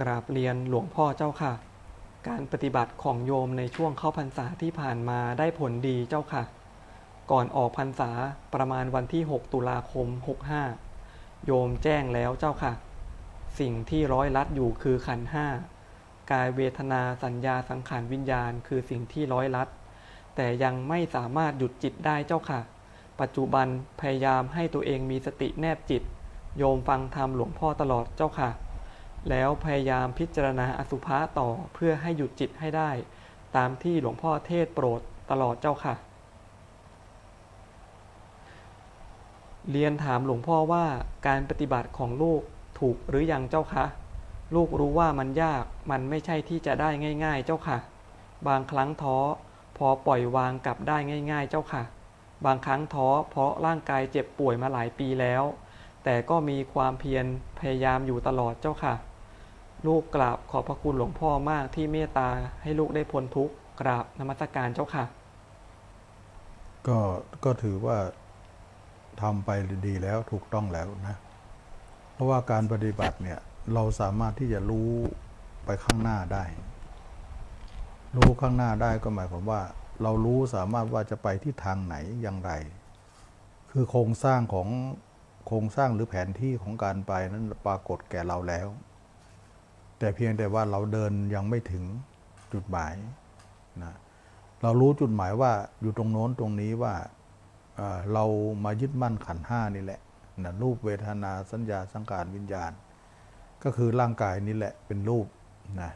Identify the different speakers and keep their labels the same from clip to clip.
Speaker 1: กราบเรียนหลวงพ่อเจ้าค่ะ การปฏิบัติของโยมในช่วงเข้าพรรษาที่ผ่านมาได้ผลดีเจ้าค่ะ ก่อนออกพรรษาประมาณวันที่ 6 ตุลาคม 65 โยมแจ้งแล้วเจ้าค่ะ สิ่งที่ร้อยลัดอยู่คือขันห้ากายเวทนาสัญญาสังขารวิญญาณ คือสิ่งที่ร้อยลัด แต่ยังไม่สามารถหยุดจิตได้เจ้าค่ะ ปัจจุบันพยายามให้ตัวเองมีสติแนบจิต โยมฟังธรรมหลวงพ่อตลอดเจ้าค่ะ แล้วพยายามพิจารณาอสุภะต่อเพื่อให้หยุดจิตให้ได้ ตามที่หลวงพ่อเทศโปรดตลอดเจ้าค่ะ เรียนถามหลวงพ่อว่าการปฏิบัติของลูกถูกหรือยังเจ้าคะลูกรู้ว่ามันยากมันไม่ใช่ที่จะได้ง่าย ๆ เจ้าค่ะ บางครั้งท้อพอปล่อยวางกลับได้ง่าย ๆ เจ้าค่ะ บางครั้งท้อเพราะร่างกายเจ็บป่วยมาหลายปีแล้ว แต่ก็มีความเพียรพยายามอยู่ตลอดเจ้าค่ะ ลูกกราบขอบพระคุณหลวงพ่อมากที่เมตตาให้ลูกได้พ้นทุกข์กราบนมัสการเจ้าค่ะ
Speaker 2: ก็ก็ถือว่าทำไปดีแล้วถูกต้องแล้วนะ เพราะว่าการปฏิบัติเนี่ยเราสามารถที่จะรู้ไปข้างหน้าได้ รู้ข้างหน้าได้ก็หมายความว่า เรารู้สามารถว่าจะไปที่ทางไหนอย่างไร คือโครงสร้างของโครงสร้างหรือแผนที่ของการไปนั้นปรากฏแก่เราแล้ว แต่เพียงแต่ว่าเราเดินยังไม่ถึงจุดหมายนะเรารู้จุดหมายว่าอยู่ตรงโน้นตรงนี้ว่าเเรามายึดมั่นขันห้านี่แหละนะรูปเวทนาสัญญาสังขารวิญญาณ ก็คือร่างกายนี่แหละเป็นรูปนะ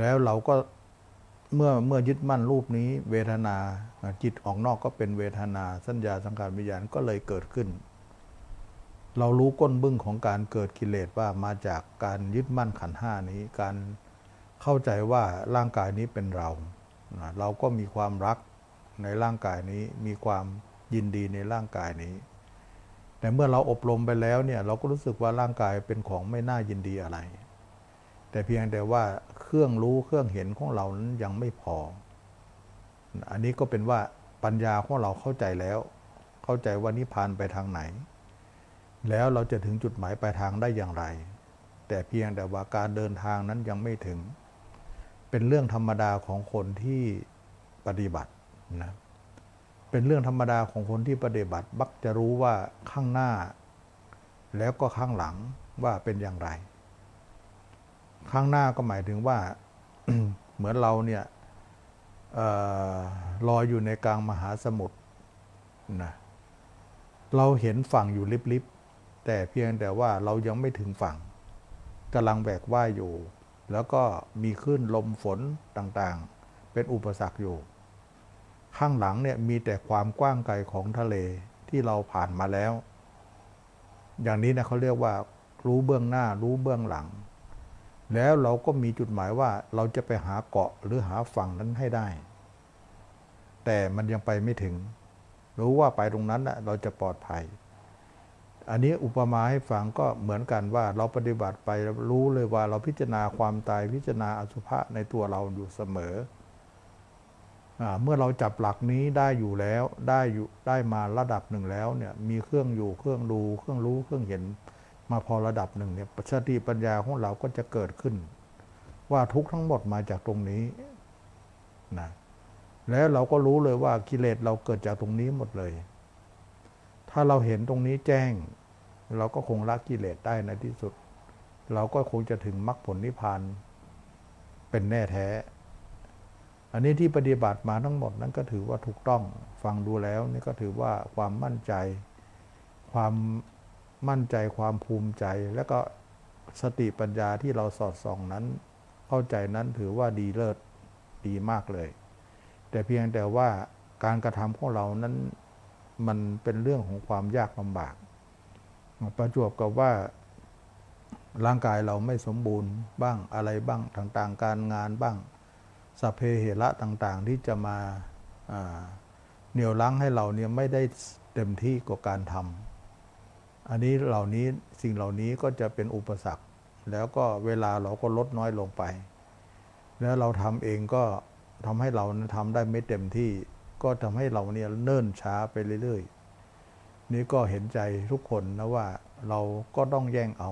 Speaker 2: แล้วเราก็เมื่อเมื่อยึดมั่นรูปนี้ เวทนาจิตออกนอกก็เป็นเวทนาสัญญาสังขารวิญญาณก็เลยเกิดขึ้น เรารู้ก้นบึ้งของการเกิดกิเลสว่ามาจากการยึดมั่นขันห้านี้ การเข้าใจว่าร่างกายนี้เป็นเรา เราก็มีความรักในร่างกายนี้ มีความยินดีในร่างกายนี้ แต่เมื่อเราอบรมไปแล้วเนี่ยเราก็รู้สึกว่าร่างกายเป็นของไม่น่ายินดีอะไร แต่เพียงแต่ว่าเครื่องรู้เครื่องเห็นของเรานั้นยังไม่พอ อันนี้ก็เป็นว่าปัญญาของเราเข้าใจแล้ว เข้าใจว่านิพพานไปทางไหน แล้วเราจะถึงจุดหมายปลายทางได้อย่างไร แต่เพียงแต่ว่าการเดินทางนั้นยังไม่ถึง เป็นเรื่องธรรมดาของคนที่ปฏิบัตินะเป็นเรื่องธรรมดาของคนที่ปฏิบัติมักจะรู้ว่าข้างหน้า แล้วก็ข้างหลังว่าเป็นอย่างไร ข้างหน้าก็หมายถึงว่าเหมือนเราเนี่ยเออลอยอยู่ในกลางมหาสมุทรนะเราเห็นฝั่งอยู่ลิบๆ แต่เพียงแต่ว่าเรายังไม่ถึงฝั่งกำลังแบกว่ายอยู่ แล้วก็มีคลื่นลมฝนต่างๆ เป็นอุปสรรคอยู่ ข้างหลังเนี่ยมีแต่ความกว้างไกลของทะเลที่เราผ่านมาแล้ว อย่างนี้นะเขาเรียกว่า รู้เบื้องหน้ารู้เบื้องหลัง แล้วเราก็มีจุดหมายว่าเราจะไปหาเกาะหรือหาฝั่งนั้นให้ได้ แต่มันยังไปไม่ถึง รู้ว่าไปตรงนั้นนะเราจะปลอดภัย อันนี้อุปมาให้ฟังก็เหมือนกันว่าเราปฏิบัติไปรู้เลยว่าเราพิจารณาความตายพิจารณาอสุภะในตัวเราอยู่เสมออเมื่อเราจับหลักนี้ได้อยู่แล้วได้อยู่ได้มาระดับหนึ่งแล้วเนี่ยมีเครื่องอยู่เครื่องดูเครื่องรู้เครื่องเห็นมาพอระดับหนึ่งเนี่ยสติปัญญาของเราก็จะเกิดขึ้น ว่าทุกทั้งหมดมาจากตรงนี้นะแล้วเราก็รู้เลยว่ากิเลสเราเกิดจากตรงนี้หมดเลย ถ้าเราเห็นตรงนี้แจ้ง เราก็คงละกิเลสได้ในที่สุด เราก็คงจะถึงมรรคผลนิพพานเป็นแน่แท้ อันนี้ที่ปฏิบัติมาทั้งหมดนั้นก็ถือว่าถูกต้องฟังดูแล้วนี่ก็ถือว่าความมั่นใจ ความมั่นใจความภูมิใจ และก็สติปัญญาที่เราสอดส่องนั้น เข้าใจนั้นถือว่าดีเลิศดีมากเลย แต่เพียงแต่ว่าการกระทำของเรานั้นมันเป็นเรื่องของความยากลำบาก ประจวบกับว่าร่างกายเราไม่สมบูรณ์บ้างอะไรบ้างต่างๆ การงานบ้างสเพเหระต่างๆ ที่จะมาเหนี่ยวรั้งให้เราเนี่ยไม่ได้เต็มที่กับการทำอันนี้เหล่านี้สิ่งเหล่านี้ก็จะเป็นอุปสรรค แล้วก็เวลาเราก็ลดน้อยลงไป แล้วเราทำเองก็ทำให้เราทำได้ไม่เต็มที่ ก็ทำให้เราเนี่ยเนิ่นช้าไปเรื่อยๆ นี่ก็เห็นใจทุกคนนะว่าเราก็ต้องแย่งเอา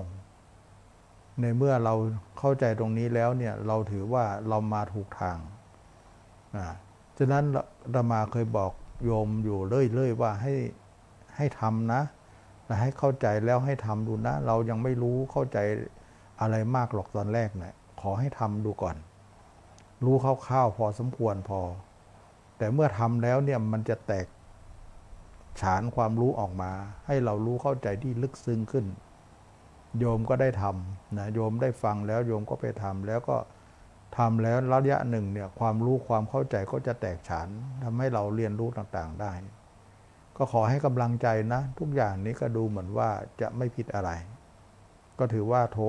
Speaker 2: ในเมื่อเราเข้าใจตรงนี้แล้วเนี่ยเราถือว่าเรามาถูกทางอ่าฉะนั้นอามาเคยบอกโยมอยู่เรื่อยๆว่าให้ให้ทำนะและให้เข้าใจแล้วให้ทำดูนะ เรายังไม่รู้เข้าใจอะไรมากหรอกตอนแรกเนี่ยขอให้ทำดูก่อน รู้คร่าวๆพอสมควรพอ แต่เมื่อทำแล้วเนี่ยมันจะแตก ฉานความรู้ออกมา ให้เรารู้เข้าใจที่ลึกซึ้งขึ้น โยมก็ได้ทำนะโยมได้ฟังแล้วโยมก็ไปทำแล้วก็ทำแล้วระยะหนึ่งเนี่ยความรู้ความเข้าใจก็จะแตกฉานทำให้เราเรียนรู้ต่างๆได้ ก็ขอให้กำลังใจนะ ทุกอย่างนี้ก็ดูเหมือนว่าจะไม่ผิดอะไร ก็ถือว่าโทร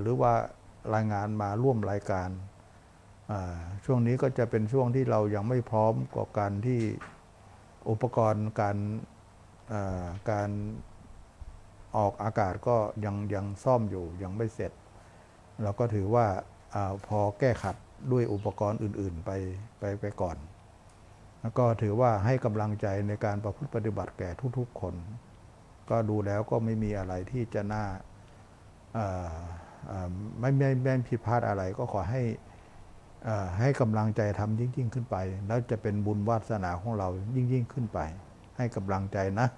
Speaker 2: หรือว่ารายงานมาร่วมรายการช่วงนี้ก็จะเป็นช่วงที่เรายังไม่พร้อมกับการที่อุปกรณ์การ การออกอากาศก็ยังยังซ่อมอยู่ยังไม่เสร็จ เราก็ถือว่าอพอแก้ขัดด้วยอุปกรณ์อื่น ๆ ไปไปไปก่อน แล้วก็ถือว่าให้กำลังใจในการประพฤติปฏิบัติแก่ทุกๆคน ก็ดูแล้วก็ไม่มีอะไรที่จะน่าไม่ไม่ไม่ผิดพลาดอะไรก็ขอให้ให้กำลังใจทำยิ่งๆขึ้นไป แล้วจะเป็นบุญวาสนาของเรายิ่งๆขึ้นไป ให้กำลังใจนะ